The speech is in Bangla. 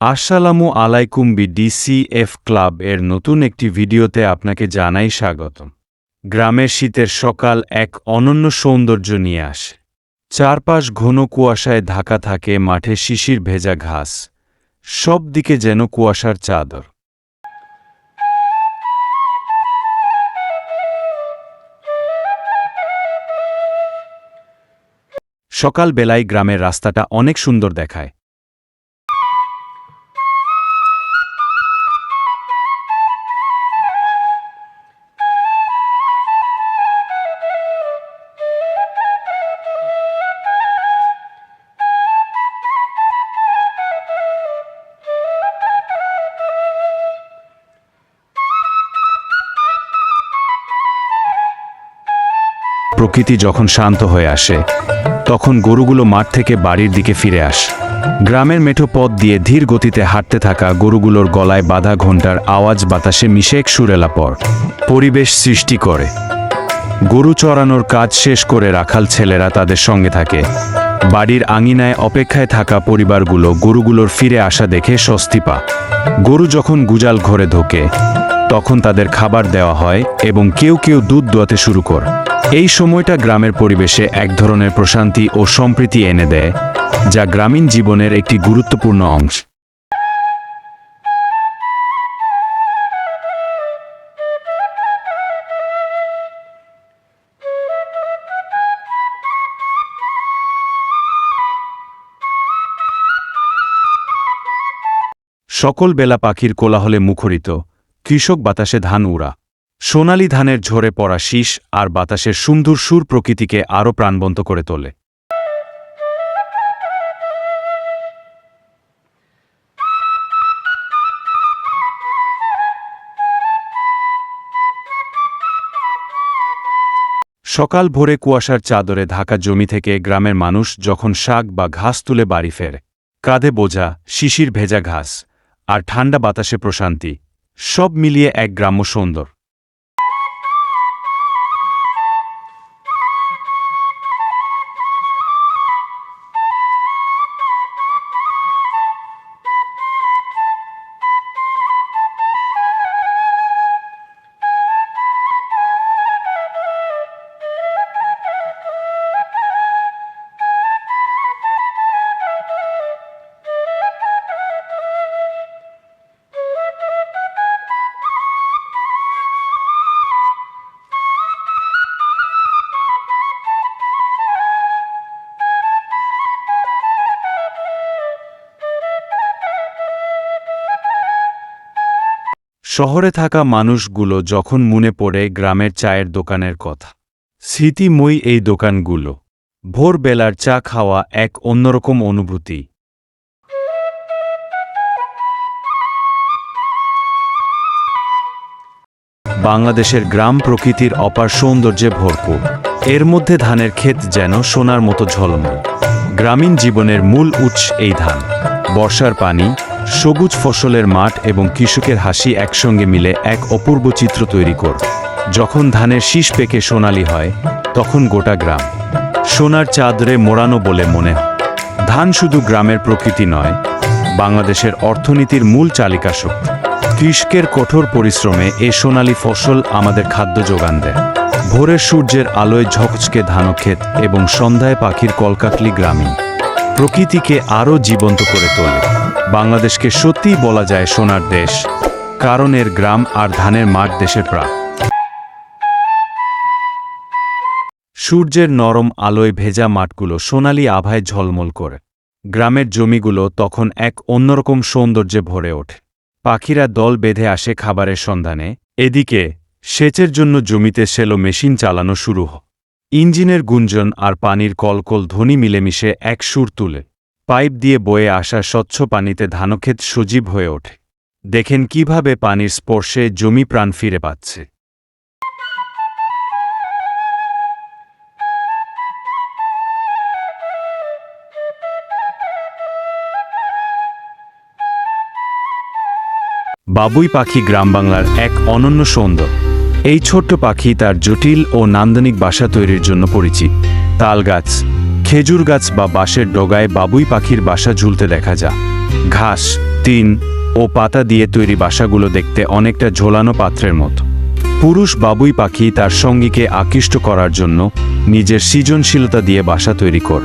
আসসালামু আলাইকুম বিডিসিএফ ক্লাব এর নতুন একটি ভিডিওতে আপনাকে জানাই স্বাগতম। গ্রামের শীতের সকাল এক অনন্য সৌন্দর্য নিয়ে আসে। চারপাশ ঘন কুয়াশায় ঢাকা থাকে, মাঠে শিশির ভেজা ঘাস। সব দিকে যেন কুয়াশার চাদর। সকাল বেলায় গ্রামের রাস্তাটা অনেক সুন্দর দেখায়। প্রকৃতি যখন শান্ত হয়ে আসে, তখন গরুগুলো মাঠ থেকে বাড়ির দিকে ফিরে আসে। গ্রামের মেঠো পথ দিয়ে ধীর গতিতে হাঁটতে থাকা গরুগুলোর গলায় বাধা ঘণ্টার আওয়াজ বাতাসে মিশে এক সুরেলা পর পরিবেশ সৃষ্টি করে। গরু চড়ানোর কাজ শেষ করে রাখাল ছেলেরা তাদের সঙ্গে থাকে। বাড়ির আঙিনায় অপেক্ষায় থাকা পরিবারগুলো গরুগুলোর ফিরে আসা দেখে স্বস্তি পা গরু যখন গুজাল ঘরে ঢোকে, তখন তাদের খাবার দেওয়া হয় এবং কেউ কেউ দুধ দোয়াতে শুরু করে। এই সময়টা গ্রামের পরিবেশে এক ধরনের প্রশান্তি ও সম্প্রীতি এনে দেয়, যা গ্রামীণ জীবনের একটি গুরুত্বপূর্ণ অংশ। সকল বেলা পাখির কোলাহলে মুখরিত, কৃষক বাতাসে ধান উড়া। সোনালি ধানের ঝরে পড়া শীষ আর বাতাসের সুন্দর সুর প্রকৃতিকে আরও প্রাণবন্ত করে তোলে। সকাল ভোরে কুয়াশার চাদরে ঢাকা জমি থেকে গ্রামের মানুষ যখন শাক বা ঘাস তুলে বাড়ি ফেরে, কাঁধে বোঝা শিশির ভেজা ঘাস আর ঠান্ডা বাতাসে প্রশান্তি, সব মিলিয়ে এক গ্রাম্য সুন্দর শহরে থাকা মানুষগুলো যখন মনে পড়ে গ্রামের চায়ের দোকানের কথা স্মৃতিময়ী এই দোকানগুলো। ভোরবেলার চা খাওয়া এক অন্যরকম অনুভূতি। বাংলাদেশের গ্রাম প্রকৃতির অপার সৌন্দর্যে ভরপুর। এর মধ্যে ধানের ক্ষেত যেন সোনার মতো ঝলমল। গ্রামীণ জীবনের মূল উৎস এই ধান। বর্ষার পানি সবুজ ফসলের মাঠ এবং কৃষকের হাসি একসঙ্গে মিলে এক অপূর্ব চিত্র তৈরি কর। যখন ধানের শীষ পেকে সোনালি হয়, তখন গোটা গ্রাম সোনার চাঁদরে মোড়ানো বলে মনে হয়। ধান শুধু গ্রামের প্রকৃতি নয়, বাংলাদেশের অর্থনীতির মূল চালিকা শক্তি। কৃষকের কঠোর পরিশ্রমে এ সোনালি ফসল আমাদের খাদ্য যোগান দেয়। ভোরের সূর্যের আলোয় ঝকঝকে ধানক্ষেত এবং সন্ধ্যায় পাখির কলকাকলি গ্রামীণ। প্রকৃতিকে আরও জীবন্ত করে তোলে। বাংলাদেশকে সত্যিই বলা যায় সোনার দেশ। কারণ এর গ্রাম আর ধানের মাঠ দেশের প্রাণ। সূর্যের নরম আলোয় ভেজা মাঠগুলো সোনালি আভায় ঝলমল করে। গ্রামের জমিগুলো তখন এক অন্যরকম সৌন্দর্যে ভরে ওঠে। পাখিরা দল বেঁধে আসে খাবারের সন্ধানে। এদিকে, সেচের জন্য জমিতে সেলো মেশিন চালানো শুরু হয়। ইঞ্জিনের গুঞ্জন আর পানির কলকল ধ্বনি মিলেমিশে এক সুর তুলে। পাইপ দিয়ে বয়ে আসা স্বচ্ছ পানিতে ধানক্ষেত সজীব হয়ে ওঠে। দেখেন কীভাবে পানির স্পর্শে জমি প্রাণ ফিরে পাচ্ছে। বাবুই পাখি গ্রাম বাংলার এক অনন্য সৌন্দর্য। এই ছোট্ট পাখি তার জটিল ও নান্দনিক বাসা তৈরির জন্য পরিচিত। তাল গাছ, খেজুর গাছ বা বাঁশের ডগায় বাবুই পাখির বাসা ঝুলতে দেখা যায়। ঘাস তিন ও পাতা দিয়ে তৈরি বাসাগুলো দেখতে অনেকটা ঝোলানো পাত্রের মতো। পুরুষ বাবুই পাখি তার সঙ্গীকে আকৃষ্ট করার জন্য নিজের সৃজনশীলতা দিয়ে বাসা তৈরি কর।